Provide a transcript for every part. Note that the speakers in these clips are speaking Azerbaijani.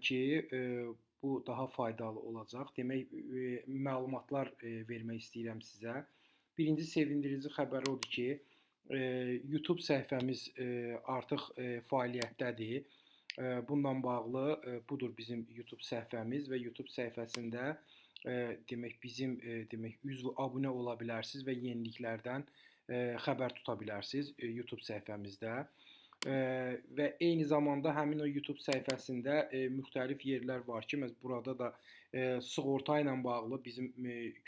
ki, e, bu daha faydalı olacaq. Demək, e, məlumatlar e, vermək istəyirəm sizə. Birinci sevindirici xəbər odur ki, YouTube səhifəmiz artıq fəaliyyətdədir. Bununla bağlı budur bizim YouTube səhifəmiz və YouTube səhifəsində demək bizim demək üzv abunə ola bilərsiniz və yeniliklərdən xəbər tuta bilərsiniz YouTube səhifəmizdə. Və eyni zamanda həmin o YouTube səhifəsində müxtəlif yerlər var ki, məs burada da sığorta ilə bağlı bizim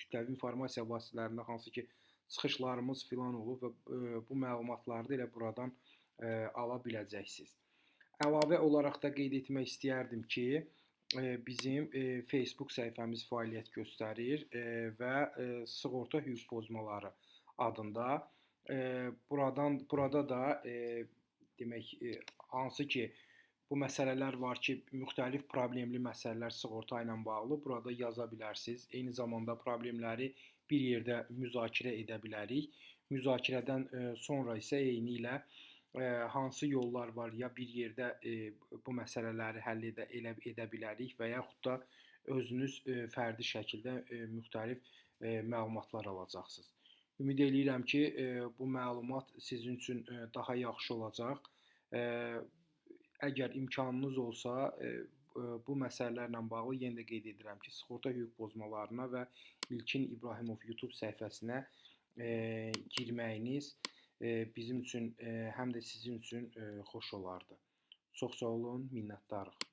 kütləvi informasiya vasitələrində hansı ki çıxışlarımız filan olub və bu məlumatları da elə buradan ala biləcəksiniz. Əlavə olaraq da qeyd etmək istəyərdim ki, bizim Facebook səhifəmiz fəaliyyət göstərir və sığorta hüquq pozmaları adında buradan burada da demək, e, hansı ki bu məsələlər var ki, müxtəlif problemli məsələlər sığorta ilə bağlı burada yaza bilərsiniz. Eyni zamanda problemləri bir yerdə müzakirə edə bilərik. Müzakirədən e, sonra isə eyni ilə e, hansı yollar var ya bir yerdə bu məsələləri həll edə, elə edə bilərik və yaxud da özünüz fərdi şəkildə müxtəlif məlumatlar alacaqsınız. Ümid eləyirəm ki, e, bu məlumat sizin üçün e, daha yaxşı olacaq. E, əgər imkanınız olsa, bu məsələlərlə bağlı yenə də qeyd edirəm ki, sığorta hüquq pozmalarına və İlkin İbrahimov YouTube səhifəsinə girməyiniz bizim üçün həm də sizin üçün xoş olardı. Çox sağ olun, minnətdarıq.